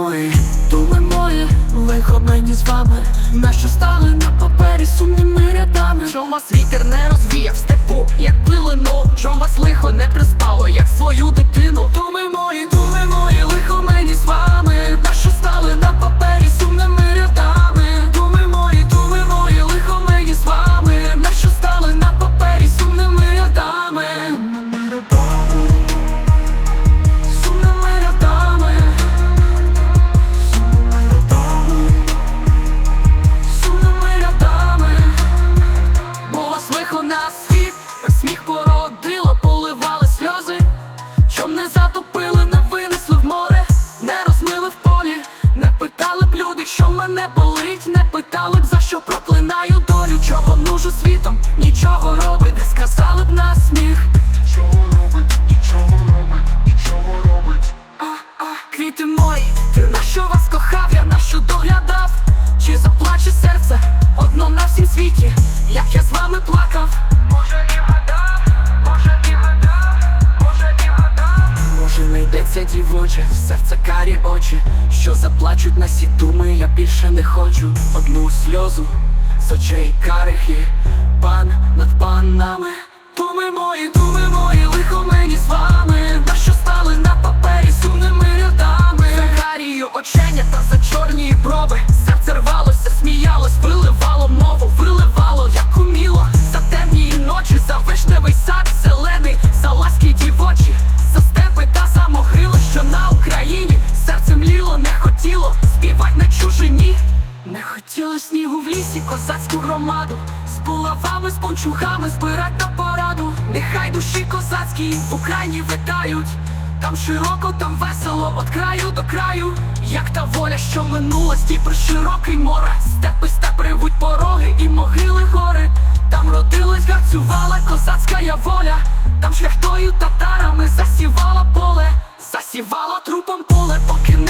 мої, думи мої, лихо мені з вами, Наші стали на папері сумніми рядами, що вас вітер не розвіяв степу, як пилино, що вас лихо не приспало, як свою дитину. Питали що мене болить, не питали б за що проклинаю долю, чого нужу світом, нічого робить, не сказали б на сміх. Що заплачуть на сі думи, я більше не хочу. Одну сльозу з очей карих і пан над панами. Думи мої, думи мої, лихо мені козацьку громаду. З булавами, з пончугами збирать на пораду. Нехай душі козацькі в Україні витають. Там широко, там весело, от краю до краю. Як та воля, що минула, стіпи широкий море. Степи, степ ревуть пороги і могили гори. Там родилась, гарцювала козацька я воля. Там шляхтою татарами засівала поле. Засівала трупом поле, поки не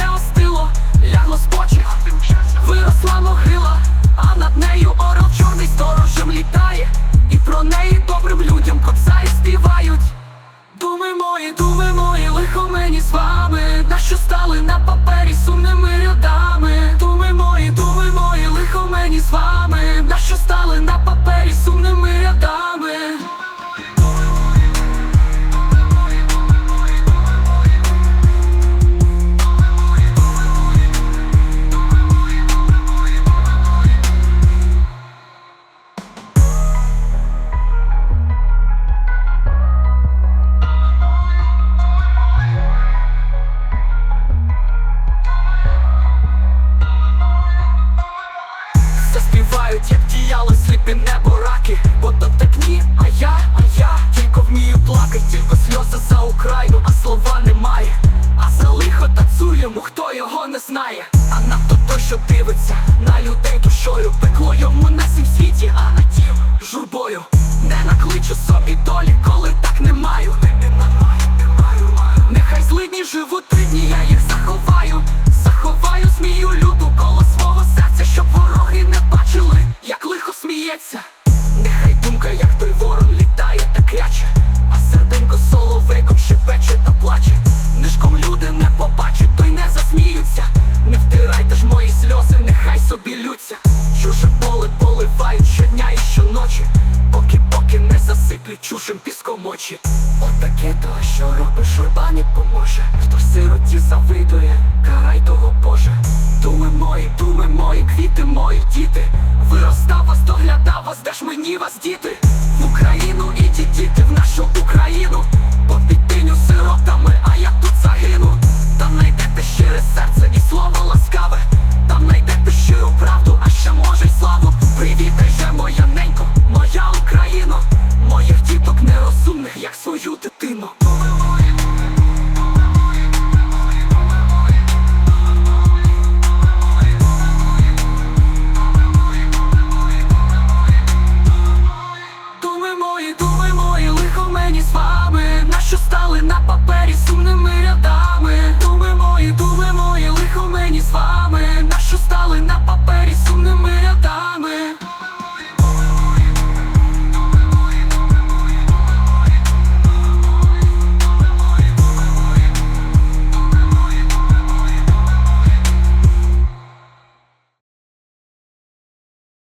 на папері діяли сліпі небо раки Бо то так ні, а я, а я Тільки вмію плакать, тільки сльози за Україну, а слова немає. А за лихо тацуємо, хто його не знає? А надто той, що дивиться на людей душою. Пекло йому на сім світі, а на тім журбою. Не накличу собі долі, коли так не маю. Не, не, не не Нехай злидні живуть три дні, я їх заховаю. Заховаю змію люду коло свого серця, щоб вороги не бачили, сміється, нехай думка, як той ворон літає та кряче, а серденько соловейком шепече та плаче. Нишком люди не побачать, то й не засміються. Не втирайте ж мої сльози, нехай собі лються. Чуже поле поливають щодня і щоночі, поки поки не засиплють чужим піском очі. Отаке От то, що робиш, журба не поможе. Хто сироті завидує, карай того Боже. Думи мої, думи мої, квіти мої, діти, виростав вас до сьогодні вас діти в Україну і ті діти в нашу Україну. По підтиню сиротами, а я тут загину. Там найдете щире серце і слово ласкаве, там найдете щиру правду, а ще може